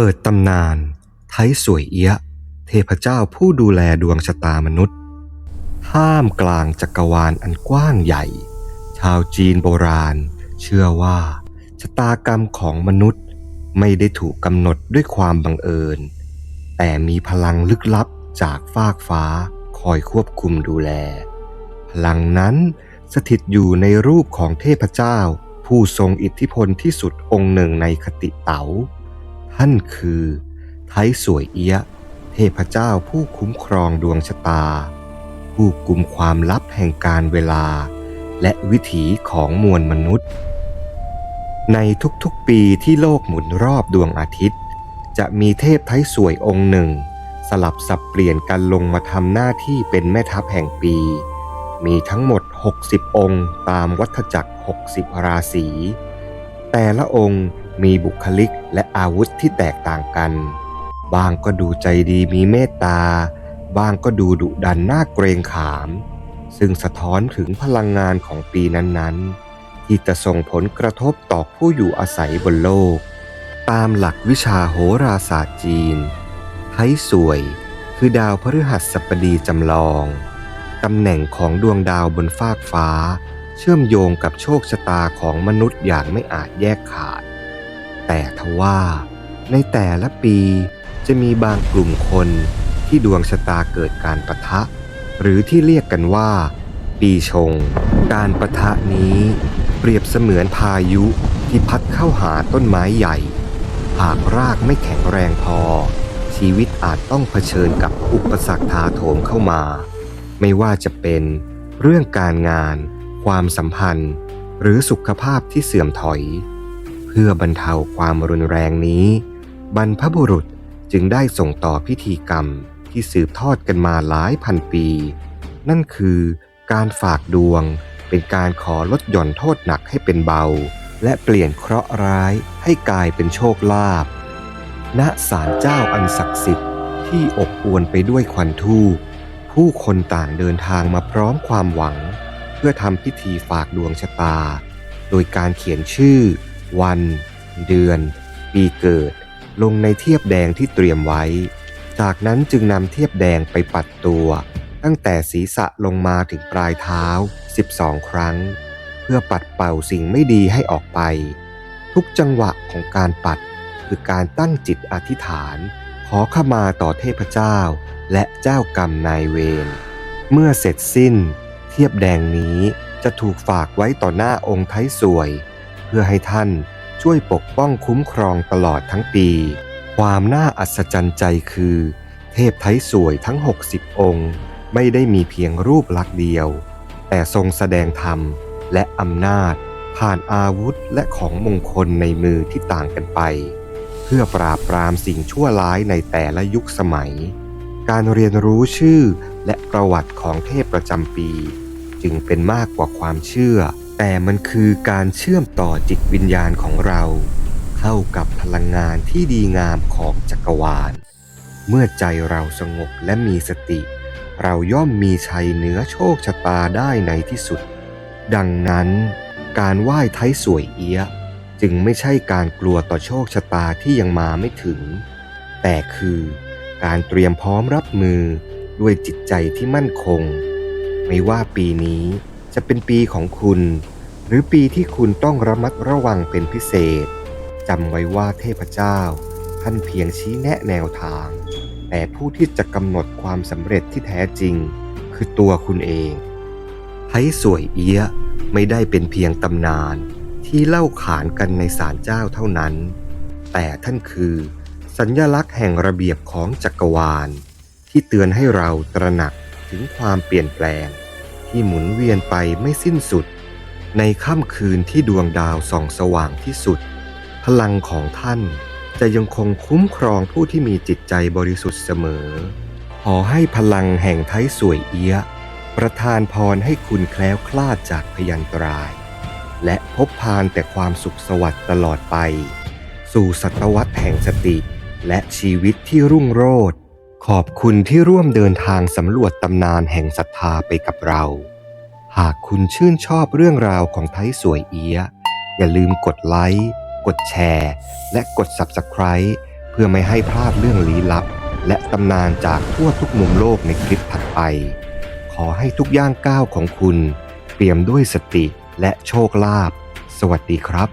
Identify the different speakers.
Speaker 1: เปิดตำนานไทยสวยเอี้ยะเทพเจ้าผู้ดูแลดวงชะตามนุษย์ท่ามกลางจักรวาลอันกว้างใหญ่ ชาวจีนโบราณ เชื่อว่าชะตากรรมของมนุษย์ไม่ได้ถูกกำหนดด้วยความบังเอิญ แต่มีพลังลึกลับจากฟากฟ้าคอยควบคุมดูแล พลังนั้นสถิตอยู่ในรูปของเทพเจ้า ผู้ทรงอิทธิพลที่สุดองค์หนึ่งในคติเต๋า ท่านคือไทยสวยเอียะเทพเจ้าผู้คุ้มครองดวงชะตา ผู้กุมความลับแห่งการเวลา และวิถีของมวลมนุษย์ ในทุกๆปีที่โลกหมุนรอบดวงอาทิตย์ จะมีเทพไทยสวยองค์หนึ่ง สลับสับเปลี่ยนกันลงมาทำหน้าที่เป็นแม่ทัพแห่งปี มีทั้งหมด 60 องค์ตามวัฏจักร 60 ราศีแต่ละองค์ มีบุคลิกและอาวุธที่แตกต่างกัน บางก็ดูใจดีมีเมตตา บางก็ดูดุดันน่าเกรงขาม ซึ่งสะท้อนถึงพลังงานของปีนั้นๆ ที่จะส่งผลกระทบต่อผู้อยู่อาศัยบนโลก ตามหลักวิชาโหราศาสตร์จีนไทสวยคือดาวพฤหัสบดีจำลองตำแหน่งของดวงดาวบนฟากฟ้า เชื่อมโยงกับโชคชะตาของมนุษย์อย่างไม่อาจแยกขาด แต่ทว่าในแต่ละปีจะมีบางกลุ่มคนที่ดวงชะตาเกิดการประทะ หรือที่เรียกกันว่า ปีชง การประทะนี้ เปรียบเสมือนพายุที่พัดเข้าหาต้นไม้ใหญ่ หากรากไม่แข็งแรงพอ ชีวิตอาจต้องเผชิญกับอุปสรรคถาโถมเข้ามา ไม่ว่าจะเป็นเรื่องการงาน ความสัมพันธ์ หรือสุขภาพที่เสื่อมถอย เพื่อบรรเทาความรุนแรงนี้ บรรพบุรุษจึงได้ส่งต่อพิธีกรรมที่สืบทอดกันมาหลายพันปี นั่นคือการฝากดวง เป็นการขอลดหย่อนโทษหนักให้เป็นเบา และเปลี่ยนเคราะห์ร้ายให้กลายเป็นโชคลาภณศาลเจ้าอันศักดิ์สิทธิ์ที่อบอวลไปด้วยควันทูปผู้คนต่างเดินทางมาพร้อมความหวัง เพื่อทำพิธีฝากดวงชะตา โดยการเขียนชื่อ วัน เดือน ปีเกิด ลงในเทียบแดงที่เตรียมไว้ จากนั้นจึงนำเทียบแดงไปปัดตัว ตั้งแต่ศีรษะลงมาถึงปลายเท้า 12 ครั้ง เพื่อปัดเป่าสิ่งไม่ดีให้ออกไป ทุกจังหวะของการปัดคือการตั้งจิตอธิษฐาน ขอขมาต่อเทพเจ้า และเจ้ากรรมนายเวรเมื่อเสร็จสิ้น เทียบแดงนี้จะถูกฝากไว้ต่อหน้าองค์ไทยสวย เพื่อให้ท่านช่วยปกป้องคุ้มครองตลอดทั้งปี ความน่าอัศจรรย์ใจคือ เทพไทยสวยทั้ง 60 องค์ ไม่ได้มีเพียงรูปลักษณ์เดียว แต่ทรงแสดงธรรมและอำนาจ ผ่านอาวุธและของมงคลในมือที่ต่างกันไป เพื่อปราบปรามสิ่งชั่วร้ายในแต่ละยุคสมัย การเรียนรู้ชื่อและประวัติของเทพประจำปี จึงเป็นมากกว่าความเชื่อ แต่มันคือการเชื่อมต่อจิตวิญญาณของเราเข้ากับพลังงานที่ดีงามของจักรวาล เมื่อใจเราสงบและมีสติ เราย่อมมีชัยเหนือโชคชะตาได้ในที่สุด ดังนั้นการไหว้ไทยสวยเอี้ย จึงไม่ใช่การกลัวต่อโชคชะตาที่ยังมาไม่ถึง แต่คือการเตรียมพร้อมรับมือด้วยจิตใจที่มั่นคง ไม่ว่าปีนี้ จะเป็นปีของคุณ หรือปีที่คุณต้องระมัดระวังเป็นพิเศษจำไว้ว่าเทพเจ้า ท่านเพียงชี้แนะแนวทาง แต่ผู้ที่จะกำหนดความสำเร็จที่แท้จริง คือตัวคุณเองไทยสวยเอี้ยไม่ได้เป็นเพียงตำนานที่เล่าขานกันในศาลเจ้าเท่านั้น แต่ท่านคือ สัญญลักษณ์แห่งระเบียบของจักรวาล ที่เตือนให้เราตระหนักถึงความเปลี่ยนแปลง ที่หมุนเวียนไปไม่สิ้นสุด ในค่ำคืนที่ดวงดาวส่องสว่างที่สุด พลังของท่านจะยังคงคุ้มครองผู้ที่มีจิตใจบริสุทธิ์เสมอ ขอให้พลังแห่งไทยสวยเอี้ย ประทานพรให้คุณแคล้วคลาดจากพยันตราย และพบพานแต่ความสุขสวัสดิ์ตลอดไป สู่ศตวรรษแห่งสติ และชีวิตที่รุ่งโรจน์ ขอบคุณที่ร่วมเดินทางสำรวจตำนานแห่งศรัทธาไปกับเรา หากคุณชื่นชอบเรื่องราวของไทยสวยเอียะอย่าลืมกดไลค์ กดแชร์ และกด Subscribe เพื่อพื่อไม่ให้พลาดเรื่องลี้ลับ และตำนานจากทั่วทุกมุมโลกในคลิปถัดไป ขอให้ทุกย่างก้าวของคุณ เปี่ยมด้วยสติและโชคลาภ สวัสดีครับ